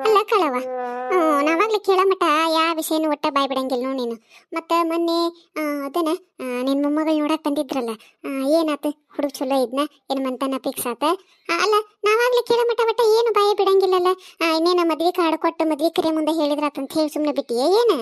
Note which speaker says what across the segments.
Speaker 1: ಅಲ್ಲ ಕಳವ ನಾವಾಗ್ಲೇ ಕೇಳೋ ಮಟ ಯಾವ ವಿಷಯನೂ ಒಟ್ಟ ಬಾಯ್ ಬಿಡಂಗಿಲ್ಲ ನೀನು. ಮತ್ತೆ ಮೊನ್ನೆ ಅದನ್ನ ಆ, ನಿನ್ ಮೊಮ್ಮಗಳು ನೋಡಕ್ ಬಂದಿದ್ರಲ್ಲ ಏನಾತ? ಹುಡುಗ ಚಲೋ ಇದ್ನ? ಏನ್ ಮಂತನ ಫಿಕ್ಸ್ ಆತ ಅಲ್ಲ ನಾವಾಗ್ಲೇ ಕೇಳಮಟ ಒಟ್ಟ ಏನು ಬಾಯ ಬಿಡಂಗಿಲ್ಲಲ್ಲ? ಇನ್ನೇನ ಮದ್ವೆ ಕಾರ್ಡ್ ಕೊಟ್ಟು ಮದ್ವೆ ಕರೆ ಮುಂದೆ ಹೇಳಿದ್ರಾತಂತ ಹೇಳಿ ಸುಮ್ಮನೆ ಬಿಟ್ಟಿಯೇ ಏನ?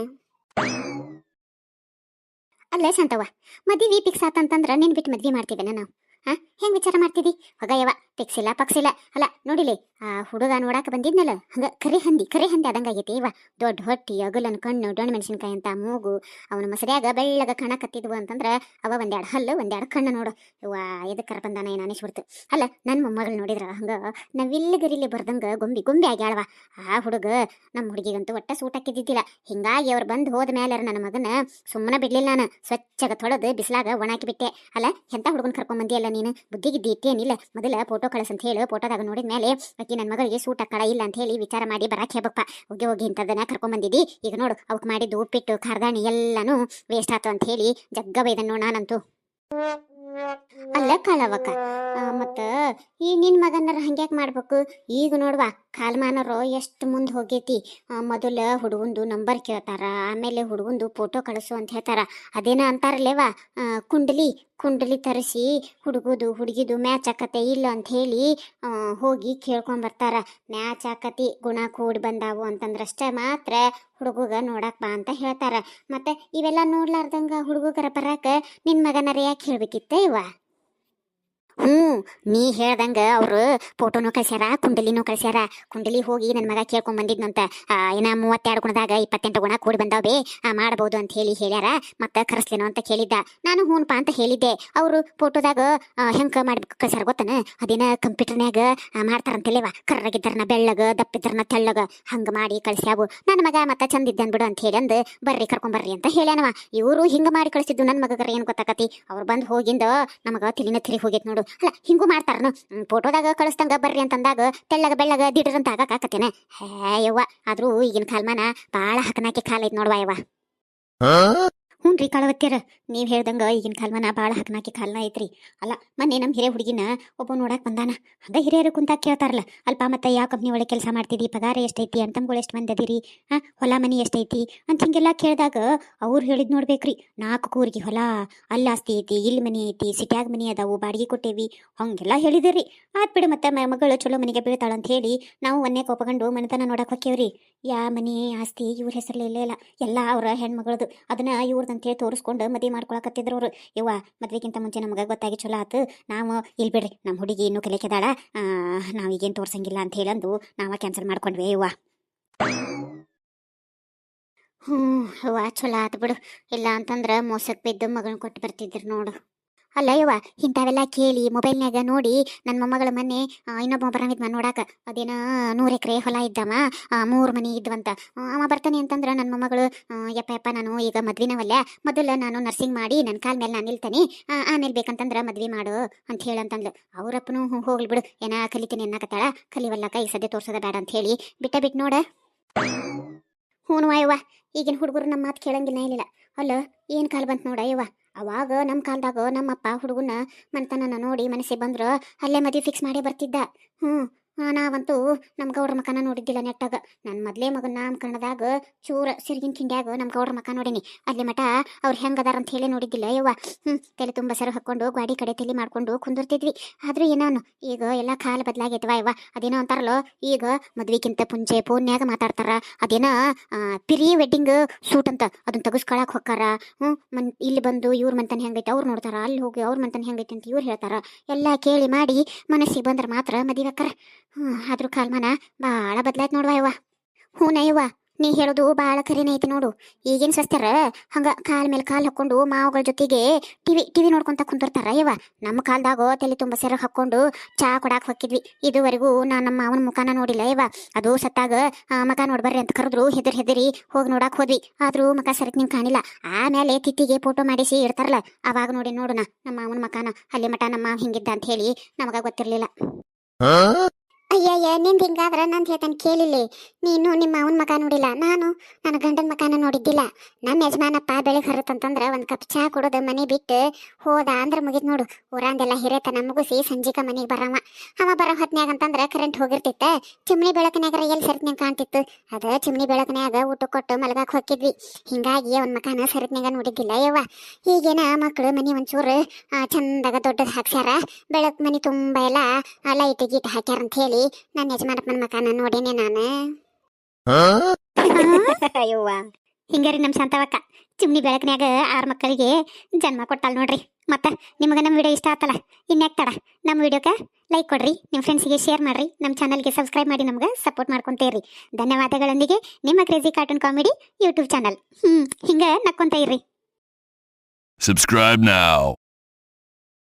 Speaker 1: ಅಲ್ಲ ಶಾಂತವ್ವ ಮದ್ವಿ ಫಿಕ್ಸ್ ಆತಂತಂದ್ರ ನಿನ್ ಬಿಟ್ಟು ಮದ್ವೆ ಮಾಡ್ತೀವೇನ ನಾವು? ಹಾ ಹೆಂಗೆ ವಿಚಾರ ಮಾಡ್ತಿದ್ದಿ ಹೊಗಯವ ಪಕ್ಸಿಲ್ಲ. ಪಕ್ಸ್ ಅಲ್ಲ, ನೋಡಿಲಿ, ಆ ಹುಡುಗ ನೋಡಾಕ ಬಂದಿದ್ನಲ್ಲ? ಹಂಗ ಕರೆ ಹಂದಿ ಕರೆ ಹಂದಿ ಆದಂಗಾಗೈತಿ ಇವ. ದೊಡ್ಡ ಹೊಟ್ಟಿ, ಅಗಲನ್ ಕಣ್ಣು ಡೊಣ್ ಮೆಣಸಿನ್ಕಾಯಿ ಅಂತ ಮೂಗು, ಅವನ ಮಸರ್ಯಾಗ ಬೆಳ್ಳಗ ಕಣ ಕತ್ತಿದ್ವು ಅಂತಂದ್ರ ಅವ ಒಂದೆರಡು ಹಲ್ಲು, ಒಂದೆರಡು ಕಣ್ಣು ನೋಡು. ಇವ ಎದಕ್ಕರ ಬಂದಾನ ಏನು ಅನಿಸ್ಬಿಡ್ತು. ಅಲ್ಲ ನನ್ನ ಮೊಮ್ಮಗಳು ನೋಡಿದ್ರ ಹಂಗ ನಾವಿಲ್ಲಗರಿಲಿ ಬರ್ದಂಗ ಗೊಂಬಿ ಗೊಂಬಿ ಆಗ್ಯಾಳವ. ಆ ಹುಡುಗ ನಮ್ಮ ಹುಡುಗಿಗಂತೂ ಒಟ್ಟ ಸೂಟ್ ಹಾಕಿದ್ದಿದ್ದಿಲ್ಲ. ಹಿಂಗಾಗಿ ಅವ್ರು ಬಂದು ಹೋದ ಮೇಲೆ ನನ್ನ ಮಗನ ಸುಮ್ಮನೆ ಬಿಡ್ಲಿಲ್ಲ ನಾನು. ಸ್ವಚ್ಛಗ ತೊಳೆದು ಬಿಸಿಲಾಗ ಒಣಾಕಿ ಬಿಟ್ಟೆ ಅಲ್ಲ, ಎಂತ ಹುಡುಗನ ಕರ್ಕೊಂಬಂದಿಯಲ್ಲ ನೀನು? ಬುದ್ಧಿಗಿದ್ದಿ ಇಟ್ಟೇನಿಲ್ಲ. ಮೊದಲ ಫೋಟೋ ಕಳಿಸ್ ಅಂತ ಹೇಳಿ. ಫೋಟೋದಾಗ ನೋಡಿದ ಮೇಲೆ, ಅಕ್ಕಿ ನನ್ನ ಮಗಳಿಗೆ ಸೂಟ್ ಹಾಕಳ ಇಲ್ಲ ಅಂತ ಹೇಳಿ ವಿಚಾರ ಮಾಡಿ ಬರಾಕ್ ಹೇಬಪ್ಪ ಹೋಗಿ ಹೋಗಿ ಇಂಥದನ್ನ ಕರ್ಕೊಂಡ್ ಬಂದಿದ್ದಿ ಈಗ ನೋಡು ಅವಕ್ಕೆ ಮಾಡಿದ್ದು ಉಪ್ಪಿಟ್ಟು, ಖಾರ್ದಾಣಿ ಎಲ್ಲಾನು ವೇಸ್ಟ್ ಆತು ಅಂತ ಹೇಳಿ ಜಗ್ಗ ಬೈದನ್ನು ನಾನಂತೂ. ಅಲ್ಲ ಕಾಲವಕ್ಕ ಮತ್ತ ಈ ನಿನ್ ಮಗನರ ಹಂಗ್ಯಾಕ್ ಮಾಡ್ಬೇಕು? ಈಗ ನೋಡ್ವಾ, ಕಾಲ್ಮಾನರು ಎಷ್ಟು ಮುಂದೆ ಹೋಗೈತಿ? ಮೊದಲ ಹುಡುಗಂದು ನಂಬರ್ ಕೇಳ್ತಾರ, ಆಮೇಲೆ ಹುಡುಗಂದು ಫೋಟೋ ಕಳಿಸು ಅಂತ ಹೇಳ್ತಾರ. ಅದೇನ ಅಂತಾರಲ್ಲೇವಾ? ಕುಂಡಲಿ ಕುಂಡಲಿ ತರಿಸಿ ಹುಡುಗುದು, ಹುಡುಗಿದು ಮ್ಯಾಚ್ ಆಕತೆ ಇಲ್ಲ ಅಂತ ಹೇಳಿ ಹೋಗಿ ಕೇಳ್ಕೊಂಬರ್ತಾರ ಮ್ಯಾಚ್ ಆಕತಿ, ಗುಣ ಕೂಡಿ ಬಂದಾವು ಅಂತಂದ್ರಷ್ಟೇ ಮಾತ್ರ ಹುಡುಗಗ ನೋಡಕ್ ಬಾ ಅಂತ ಹೇಳ್ತಾರ. ಮತ್ತೆ ಇವೆಲ್ಲ ನೋಡ್ಲಾರ್ದಂಗ ಹುಡುಗರ ಬರಕ್ಕೆ ನಿನ್ನ ಮಗನರ ಯಾಕೆ ಹೇಳ್ಬೇಕಿತ್ತ? ಇವ ಹ್ಞೂ ನೀ ಹೇಳ್ದಂಗ ಅವರು ಫೋಟೋನು ಕಳ್ಸ್ಯಾರ, ಕುಂಡಲಿನೂ ಕಳ್ಸ್ಯಾರ. ಕುಂಡಲಿ ಹೋಗಿ ನನ್ನ ಮಗ ಕೇಳ್ಕೊಂಡ್ ಬಂದಿದ್ನಂತ. ಏನ ಮೂವತ್ತೆರಡು ಗುಣದಾಗ ಇಪ್ಪತ್ತೆಂಟು ಗುಣ ಕೂಡಿ ಬಂದಾವೆ ಮಾಡ್ಬೋದು ಅಂತ ಹೇಳಿ ಹೇಳ್ಯಾರ. ಮತ್ತೆ ಕರೆಸ್ಲೇನೋ ಅಂತ ಕೇಳಿದ್ದ. ನಾನು ಹೂನ್ಪ ಅಂತ ಹೇಳಿದ್ದೆ. ಅವರು ಫೋಟೋದಾಗ ಹೆಂಗೆ ಮಾಡ್ಬೇಕು ಕಳ್ಸ್ಯಾರ ಗೊತ್ತನ? ಅದೇನ ಕಂಪ್ಯೂಟರ್ನ್ಯಾಗ ಮಾಡ್ತಾರಂತಲೇವ ಕರ್ರಗಿದ್ದಾರನ ಬೆಳ್ಳಗ, ದಪ್ಪಿದ್ದಾರನ ತೆಳ್ಳಗ. ಹಂಗೆ ಮಾಡಿ ಕಳ್ಸ್ಯಾವು. ನನ್ನ ಮಗ ಮತ್ತೆ ಚಂದ ಇದ್ದಾನ್ ಬಿಡು ಅಂತ ಹೇಳಿ ಅಂದ್, ಬರ್ರಿ ಕರ್ಕೊಂಬರ್ರಿ ಅಂತ ಹೇಳ್ಯಾನವ. ಇವರು ಹಿಂಗ ಮಾಡಿ ಕಳಿಸಿದ್ದು ನನ್ನ ಮಗಗರ ಏನು ಗೊತ್ತಾಕತಿ? ಅವ್ರು ಬಂದು ಹೋಗಿಂದ ನಮಗ ತಿಲಿನ ತಿರಿ ಹೋಗೈತೆ ನೋಡು. ಅಲ್ಲ ಹಿಂಗೂ ಮಾಡ್ತಾರನು. ಫೋಟೋದಾಗ ಕಳಿಸ್ದಂಗ ಬರ್ರಿ ಅಂತಂದಾಗ ತೆಳ್ಳಗ ಬೆಳ್ಳಗ ದಿಡ್ರಂತ ಆಗಾಕತ್ತೇನೆ ಹೇ ಯವ್ವ ಆದ್ರೂ ಈಗಿನ ಕಾಲ್ಮಾನ ಬಾಳ ಹಕನಾಕಿ ಕಾಲ ಐತ್ ನೋಡ್ವಾ ಯವ್ವ. ಹ್ಞೂ ರೀ ಕಾಳವತ್ತ್ಯಾರ. ನೀವು ಹೇಳ್ದಂಗೆ ಈಗಿನ ಕಾಲ್ಮಾನ ಭಾಳ ಹಾಕನಾಕಿ ಕಾಲ್ನ ಐತ್ರಿ. ಅಲ್ಲ, ಮೊನ್ನೆ ನಮ್ಮ ಹಿರಿಯ ಹುಡುಗಿನ ಒಬ್ಬ ನೋಡಕ್ಕೆ ಬಂದಾನ. ಹಂಗೆ ಹಿರಿಯರು ಕುಂತಾಗ ಕೇಳ್ತಾರಲ್ಲ, ಅಲ್ಪ ಮತ್ತೆ ಯಾವ ಕಂಪ್ನಿ ಒಳಗೆ ಕೆಲಸ ಮಾಡ್ತಿದ್ದಿ ಪಗಾರ ಎಷ್ಟೈತಿ ಅಂತಮ್ಗಳು ಎಷ್ಟು ಬಂದದಿರಿ ಹಾಂ ಹೊಲ ಮನಿ ಎಷ್ಟೈತಿ ಅಂತ ಹಿಂಗೆಲ್ಲ ಕೇಳಿದಾಗ ಅವ್ರು ಹೇಳಿದ್ ನೋಡ್ಬೇಕ್ರಿ. ನಾಲ್ಕು ಕೂರ್ಗಿ ಹೊಲ ಅಲ್ಲಿ ಆಸ್ತಿ ಐತಿ ಇಲ್ಲಿ ಮನಿ ಐತಿ, ಸಿಟಿಯಾಗ ಮನಿ ಅದಾವು, ಬಾಡಿಗೆ ಕೊಟ್ಟೇವಿ, ಹಂಗೆಲ್ಲ ಹೇಳಿದಿರಿ. ಆತ್ ಬಿಡು ಮತ್ತೆ ಮಗಳು ಚಲೋ ಮನೆಗೆ ಬೀಳ್ತಾಳ ಅಂತ ಹೇಳಿ ನಾವು ಒಂದೇ ಕೋಪಗೊಂಡು ಮನೆತನ ನೋಡಕ್ಕೆ ಹೊಕ್ಕೇವ್ರಿ. ಯಾ ಮನಿ, ಆಸ್ತಿ ಇವ್ರ ಹೆಸರಲ್ಲಿ ಇಲ್ಲೇ ಇಲ್ಲ, ಎಲ್ಲ ಅವರ ಹೆಣ್ಮಗಳದು. ಅದನ್ನ ಇವ್ರದಂತೇಳಿ ತೋರಿಸ್ಕೊಂಡು ಮದುವೆ ಮಾಡ್ಕೊಳಕತ್ತಿದ್ರು ಅವರು. ಯವ್ವ, ಮದ್ವೆಗಿಂತ ಮುಂಚೆ ನಮಗೆ ಗೊತ್ತಾಗಿ ಚಲೋ ಆತು. ನಾವು ಇಲ್ಲಿ ಬಿಡ್ರಿ ನಮ್ಮ ಹುಡುಗಿ ಇನ್ನೂ ಕಲಿಕೆದಾಳ ನಾವು ಈಗೇನು ತೋರ್ಸಂಗಿಲ್ಲ ಅಂತ ಹೇಳಂದು ನಾವ ಕ್ಯಾನ್ಸಲ್ ಮಾಡ್ಕೊಂಡ್ವಿ, ಯವ್ವ. ಹ್ಞೂ ಅವ್ವ ಚಲೋ ಆತು ಬಿಡು. ಇಲ್ಲ ಅಂತಂದ್ರೆ ಮೋಸಕ್ಕೆ ಬಿದ್ದು ಮಗನ ಕೊಟ್ಟು ಬರ್ತಿದ್ರು ನೋಡು. ಅಲ್ಲ ಯವ್ವ, ಇಂಥವೆಲ್ಲ ಕೇಳಿ ಮೊಬೈಲ್ನಾಗ ನೋಡಿ ನನ್ನ ಮೊಮ್ಮಗಳ ಮೊನ್ನೆ ಇನ್ನೊಬ್ಬ ಬರಂಗಿದ್ಮ ನೋಡಾಕ. ಅದೇನ, ನೂರು ಎಕರೆ ಹೊಲ ಇದ್ದವ ಮೂರು ಮನೆ ಇದ್ವಂತ. ಅವ ಬರ್ತಾನೆ ಅಂತಂದ್ರೆ ನನ್ನ ಮೊಮ್ಮಗಳು ಯಪ್ಪ ಯಪ್ಪ, ನಾನು ಈಗ ಮದ್ವಿನವಲ್ಲ ಮೊದಲು ನಾನು ನರ್ಸಿಂಗ್ ಮಾಡಿ ನನ್ನ ಕಾಲ ಮೇಲೆ ನಾನು ನಿಲ್ತೇನೆ. ಆಮೇಲೆ ಬೇಕಂತಂದ್ರೆ ಮದ್ವೆ ಮಾಡು ಅಂತ ಹೇಳಂತಂದ್ಲು ಅವರಪ್ಪನು ಹೋಗ್ಲಿ ಬಿಡು. ಏನ ಕಲಿತೀನಿ ಅನ್ನಕತ್ತಾಳ? ಕಲಿವಲ್ಲಕ ಈ ಸದ್ಯ ತೋರ್ಸೋದ ಬೇಡ ಅಂತ ಹೇಳಿ ಬಿಟ್ಟ ಬಿಟ್ಟು ನೋಡ. ಹ್ಞೂ ಯವ್ವ, ಈಗಿನ ಹುಡುಗರು ನಮ್ಮ ಮಾತು ಕೇಳಂಗಿಲ್ಲ ಏನಿಲ್ಲ ಅಲ್ಲ, ಏನು ಕಾಲ ಬಂತು ನೋಡ ಯವ್ವ? ಅವಾಗ ನಮ್ಮ ಕಾಲದಾಗ ನಮ್ಮಪ್ಪ ಹುಡುಗನ ಮನೆತನನ ನೋಡಿ ಮನಸ್ಸಿಗೆ ಬಂದ್ರು ಅಲ್ಲೇ ಮದುವೆ ಫಿಕ್ಸ್ ಮಾಡೇ ಬರ್ತಿದ್ದ. ಹ್ಞೂ ನಾವಂತೂ ನಮ್ಮ ಗೌಡ್ರ ಮಕನ ನೋಡಿದ್ದಿಲ್ಲ ನೆಟ್ಟಾಗ. ನನ್ನ ಮೊದಲೇ ಮಗನ ನಾಮಕರಣದಾಗ ಚೂರ ಸಿರ್ಗಿನ ಕಿಂಡ್ಯಾಗ ನಮ್ಮ ಗೌಡ್ರ ಮಕ ನೋಡೀನಿ. ಅಲ್ಲಿ ಮಠ ಅವ್ರು ಹೆಂಗದಾರ ಅಂತ ಹೇಳಿ ನೋಡಿದ್ದಿಲ್ಲ ಯವ್ವ. ಹ್ಞೂ ತಲೆ ತುಂಬ ಸರ ಹಾಕ್ಕೊಂಡು ಗಾಡಿ ಕಡೆ ತಲೆ ಮಾಡ್ಕೊಂಡು ಕುಂದಿರ್ತಿದ್ವಿ. ಆದ್ರೂ ಏನೋನು, ಈಗ ಎಲ್ಲ ಕಾಲ ಬದಲಾಗೈತವ ಯವ್ವ. ಅದೇನೋ ಅಂತಾರಲ್ಲೋ, ಈಗ ಮದ್ವಿಗಿಂತ ಮುಂಚೆ ಫೋನ್ಯಾಗ ಮಾತಾಡ್ತಾರ. ಅದೇನ ಪ್ರೀ ವೆಡ್ಡಿಂಗ್ ಸೂಟ್ ಅಂತ ಅದನ್ನ ತಗಸ್ಕೊಳಕ್ಕೆ ಹೊಕ್ಕಾರ. ಹ್ಞೂ ಮನ್, ಇಲ್ಲಿ ಬಂದು ಇವ್ರ ಮಂತನ ಹೆಂಗೈತೆ, ಅವ್ರು ನೋಡ್ತಾರ. ಅಲ್ಲಿ ಹೋಗಿ ಅವ್ರ ಮಂತನ ಹೆಂಗೈತೆ ಅಂತ ಇವ್ರು ಹೇಳ್ತಾರ. ಎಲ್ಲ ಕೇಳಿ ಮಾಡಿ ಮನಸ್ಸಿಗೆ ಬಂದ್ರೆ ಮಾತ್ರ ಮದುವೆ ಆಕ್ಕಾರ ಆದ್ರೂ ಕಾಲ್ಮಾನ ಭಾಳ ಬದ್ಲಾಯ್ತ್ ನೋಡ್ವಾ ಯವ್ವ. ಹ್ಞೂ ನಯ್ಯವ್ವ ನೀ ಹೇಳೋದು ಭಾಳ ಖರೀನ ಐತಿ ನೋಡು. ಈಗೇನ್ ಸಸ್ತಾರ ಹಂಗ ಕಾಲ್ ಮೇಲೆ ಕಾಲ್ ಹಾಕೊಂಡು ಮಾವುಗಳ ಜೊತೆಗೆ ಟಿವಿ ಟಿವಿ ನೋಡ್ಕೊಂತ ಕುಂತಿರ್ತಾರ ಯವ್ವ. ನಮ್ಮ ಕಾಲ್ದಾಗ ತಲೆ ತುಂಬ ಸೆರಗ್ ಹಾಕೊಂಡು ಚಾ ಕೊಡಾಕ್ ಹೊಕ್ಕಿದ್ವಿ. ಇದುವರೆಗೂ ನಾ ನಮ್ಮ ಮಾವನ ಮುಖಾನ ನೋಡಿಲ್ಲ ಯವ್ವ. ಅದು ಸತ್ತಾಗ ಮಗ ನೋಡ್ಬರ್ರಿ ಅಂತ ಕರೆದ್ರು, ಹೆದರ್ ಹೆದರಿ ಹೋಗಿ ನೋಡಾಕ್ ಹೋದ್ವಿ. ಆದ್ರೂ ಮಗ ಸರಕ್ ನಿಂಗೆ ಕಾಣಿಲ್ಲ. ಆಮೇಲೆ ತಿತ್ತಿಗೆ ಫೋಟೋ ಮಾಡಿಸಿ ಇಡ್ತಾರಲ್ಲ, ಅವಾಗ ನೋಡಿ ನೋಡೋಣ ನಮ್ಮ ಮಾವನ ಮಕಾನ. ಅಲ್ಲಿ ಮಠ ನಮ್ಮ ಹಿಂಗಿದ್ದ ಅಂತ ಹೇಳಿ ನಮಗ ಗೊತ್ತಿರ್ಲಿಲ್ಲ. ಅಯ್ಯಯ್ಯ, ನಿಂದು ಹಿಂಗಾದ್ರೆ ನಂದು ಹೇಳ್ತಾನೆ ಕೇಳಿಲ್ಲಿ. ನೀನು ನಿಮ್ಮ ಅವನ ಮಗ ನೋಡಿಲ್ಲ, ನಾನು ನನ್ನ ಗಂಡನ ಮಗನ ನೋಡಿದ್ದಿಲ್ಲ. ನಮ್ಮ ಯಜಮಾನಪ್ಪ ಬೆಳಗ್ಗೆ ಹರತಂತಂದ್ರೆ ಒಂದು ಕಪ್ ಚಹಾ ಕುಡಿದು ಮನೆ ಬಿಟ್ಟು ಹೋದ ಅಂದ್ರೆ ಮುಗಿದ್ ನೋಡು. ಊರಂದೆಲ್ಲ ಹಿರೇತನ ಮುಗಿಸಿ ಸಂಜಿಕ ಮನೆಗೆ ಬರವ. ಅವ ಬರೋ ಹೊತ್ನ್ಯಾಗ ಅಂತಂದ್ರೆ ಕರೆಂಟ್ ಹೋಗಿರ್ತಿತ್ತ ಚಿಮ್ನಿ ಬೆಳಕನ್ಯಾಗ ಎಲ್ಲಿ ಸರತ್ನ್ಯಾಗ ಕಾಣ್ತಿತ್ತು. ಅದ ಚಿಮ್ನಿ ಬೆಳಕನ್ಯಾಗ ಊಟ ಕೊಟ್ಟು ಮಲಗಾಕ್ ಹೋಗಿದ್ವಿ ಹಿಂಗಾಗಿ ಅವನ ಮಕನ ಸರತ್ನ್ಯಾಗ ನೋಡಿದ್ದಿಲ್ಲ ಯವ್ವ. ಈಗೇನ ಮಕ್ಕಳು ಮನೆ ಒಂಚೂರು ಚಂದಾಗ ದೊಡ್ಡದು ಹಾಕ್ಸ್ಯಾರ. ಬೆಳಕು ಮನೆ ತುಂಬ ಎಲ್ಲ ಲೈಟ್ ಗೀಟ್ ಹಾಕ್ಯಾರ ಅಂತ ಹೇಳಿ ನನ್ನ ಯಜಮಾನಪ್ಪನ ಮಕಾನ ನೋಡೇನೆ ನಾನು. ಅಯ್ಯವ್ವ ಹಿಂಗಾರಿ ನಮ್ಮ ಶಾಂತವಕ್ಕ. ಚಿಮ್ನಿ ಬೆಳಕಿನ್ಯಾಗ ಆರು ಮಕ್ಕಳಿಗೆ ಜನ್ಮ ಕೊಟ್ಟಾಳ ನೋಡ್ರಿ. ಮತ್ತೆ ನಿಮಗೆ ನಮ್ಮ ವಿಡಿಯೋ ಇಷ್ಟ ಆತಲ್ಲ ಇನ್ಯಾಕ ತಡ. ನಮ್ಮ ವಿಡಿಯೋಕ್ಕೆ ಲೈಕ್ ಕೊಡ್ರಿ ನಿಮ್ಮ ಫ್ರೆಂಡ್ಸಿಗೆ ಶೇರ್ ಮಾಡ್ರಿ ನಮ್ಮ ಚಾನಲ್ಗೆ ಸಬ್ಸ್ಕ್ರೈಬ್ ಮಾಡಿ ನಮ್ಗೆ ಸಪೋರ್ಟ್ ಮಾಡ್ಕೊಂತೇರಿ. ಧನ್ಯವಾದಗಳೊಂದಿಗೆ ನಿಮ್ಮ Crazy Cartoon Comedy YouTube channel ಹ್ಞೂ ಹಿಂಗೆ ನಕ್ಕೊಂತ ಇರ್ರಿ.
Speaker 2: Subscribe now.